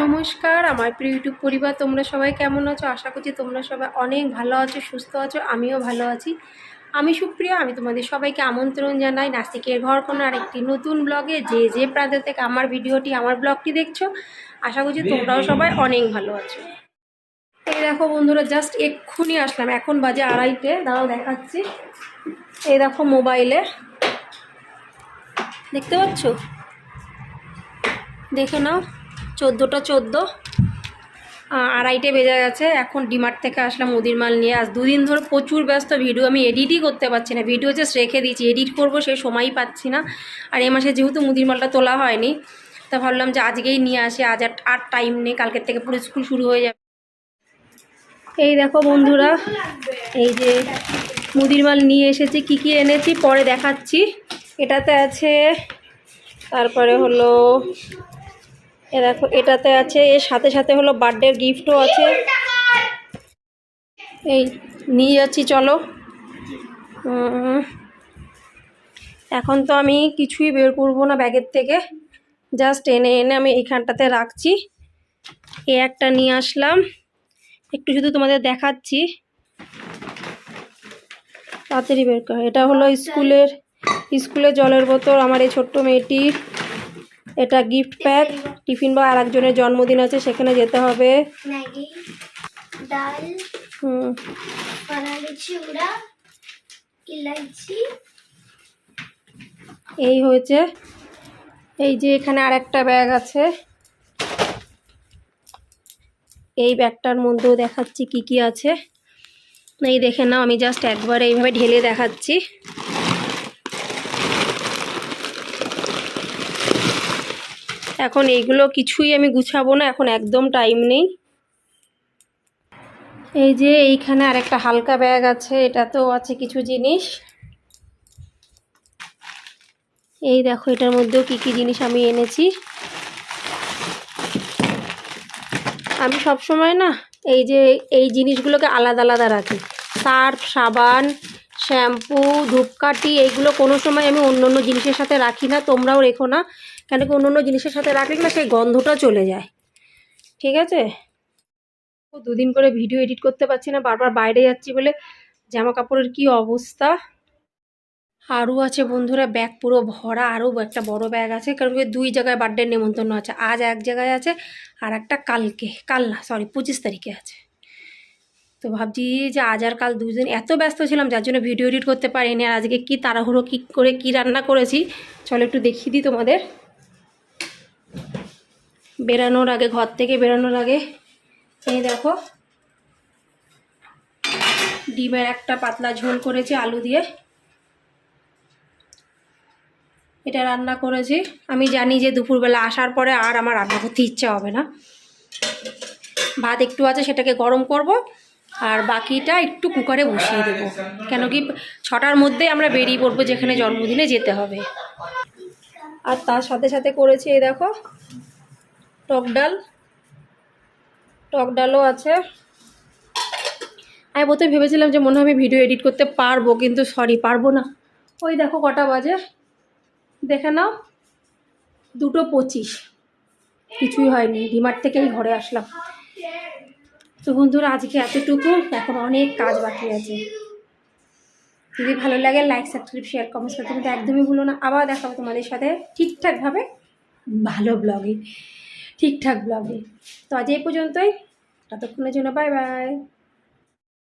নমস্কার, আমার প্রিয় ইউটিউব পরিবার, তোমরা সবাই কেমন আছো? আশা করছি তোমরা সবাই অনেক ভালো আছো, সুস্থ আছো, আমিও ভালো আছি। আমি সুপ্রিয়া, আমি তোমাদের সবাইকে আমন্ত্রণ জানাই নাসিকের ঘর কোনো আরেকটি নতুন ব্লগে। যে যে প্রান্ত থেকে আমার ভিডিওটি, আমার ব্লগটি দেখছ, আশা করছি তোমরাও সবাই অনেক ভালো আছো। এই দেখো বন্ধুরা জাস্ট এক্ষুনি আসলাম, এখন বাজে আড়াইটে, দাঁড়াও দেখাচ্ছি। এই দেখো মোবাইলে, দেখতে পাচ্ছ? দেখে নাও। চোদ্দোটা চোদ্দ। আড়াইটে বেজে গেছে। এখন ডিমার্ট থেকে আসলাম মুদির মাল নিয়ে। আজ দুদিন ধরে প্রচুর ব্যস্ত ভিডিও। আমি এডিটই করতে পারছি না। ভিডিও জাস্ট রেখে দিয়েছি। এডিট করব সে সময়ই পাচ্ছি না। আর এ মাসে যেহেতু মুদির মালটা তোলা হয়নি, তা ভাবলাম যে আজকেই নিয়ে আসি। আজ আর আর টাইম নেই। কালকের থেকে পুরো স্কুল শুরু হয়ে যাবে। এই দেখো বন্ধুরা, এই যে মুদির মাল নিয়ে এসেছি। কি কি এনেছি? পরে দেখাচ্ছি। এটাতে আছে, তারপরে হলো এ দেখো, এটাতে আছে, এর সাথে সাথে হলো বার্থডের গিফটও আছে। এই, নিয়ে যাচ্ছি, চলো। এখন তো আমি কিছুই বের করব না ব্যাগের থেকে। জাস্ট এনে এনে আমি এইখানটাতে রাখছি। এ একটা নিয়ে আসলাম। একটু শুধু তোমাদের দেখাচ্ছি। তাড়াতাড়ি বের কর। এটা হলো স্কুলের স্কুলের জলের বোতল। আমার এই ছোট্ট মেয়েটির এটা গিফট প্যাক টিফিন বা আর একজনের জন্মদিন আছে সেখানে যেতে হবে। ডাল হুম। এই হয়েছে। এই যে এখানে আর একটা ব্যাগ আছে। এই ব্যাগটার মধ্যেও দেখাচ্ছি কি কি আছে। এই দেখে নাও আমি জাস্ট একবার এইভাবে ঢেলে দেখাচ্ছি। এখন এইগুলো কিছুই আমি গুছাবো না, এখন একদম টাইম নেই। এই যে এইখানে আর একটা হালকা ব্যাগ আছে, এটাতেও আছে কিছু জিনিস। এই দেখো, এটার মধ্যেও কি কি জিনিস আমি এনেছি। আমি সব সময় না, এই যে এই জিনিসগুলোকে আলাদা আলাদা রাখি। সার্ফ, সাবান শ্যাম্পু, ধূপকাঠি, এইগুলো কোনো সময় আমি অন্য অন্য জিনিসের সাথে রাখি না, তোমরাও রেখো না। কেন কি অন্য অন্য জিনিসের সাথে রাখলে না সেই গন্ধটা চলে যায়। ঠিক আছে? দুদিন করে ভিডিও এডিট করতে পারছি না, বারবার বাইরে যাচ্ছি বলে জামা কাপড়ের কি অবস্থা? আরও আছে বন্ধুরা, ব্যাগ পুরো ভরা, আরও একটা বড় ব্যাগ আছে, কারণ কি দুই জায়গায় বার্থডে নেমন্তন্ন আছে, আজ এক জায়গায় আছে, আর একটা কালকে, কাল না সরি পঁচিশ তারিখে আছে। তো ভাবছি যে আজ আর কাল দুদিন এত ব্যস্ত ছিলাম, যার জন্য ভিডিও এডিট করতে পারিনি। আর আজকে কী তাড়াহুড়ো কী করে কি রান্না করেছি, চলো একটু দেখিয়ে দিই তোমাদের। বেরানোর আগে, ঘর থেকে বেরানোর আগে, এই দেখো। ডিমের একটা পাতলা ঝোল করেছি, আলু দিয়ে। এটা রান্না করেছি। আমি জানি যে দুপুরবেলা আসার পরে আর আমার রান্না করতে ইচ্ছা হবে না। ভাত একটু আছে, সেটাকে গরম করব। আর বাকিটা একটু কুকারে বসিয়ে দেবো। কেন কি ছটার মধ্যেই আমরা বেরিয়ে পড়ব যেখানে জন্মদিনে যেতে হবে। আর তার সাথে সাথে করেছি এই দেখো, টক ডাল। টক ডালও আছে। আমি প্রথমে ভেবেছিলাম যে মনে হয় আমি ভিডিও এডিট করতে পারব, কিন্তু সরি, পারব না। ওই দেখো কটা বাজে। দেখে নাও, দুটো পঁচিশ। কিছুই হয়নি, ডিমার্ট থেকেই ঘরে আসলাম। তো বন্ধুরা, আজকে এতটুকু। এখন অনেক কাজ বাকি আছে। যদি ভালো লাগে লাইক সাবস্ক্রাইব শেয়ার কমেন্টস করতে কিন্তু একদমই ভুলো না। আবার দেখাবো তোমাদের সাথে ঠিকঠাকভাবে ভালো ব্লগে ঠিকঠাক ব্লগে তো আজ এই পর্যন্তই। ততক্ষণের জন্য বাই বাই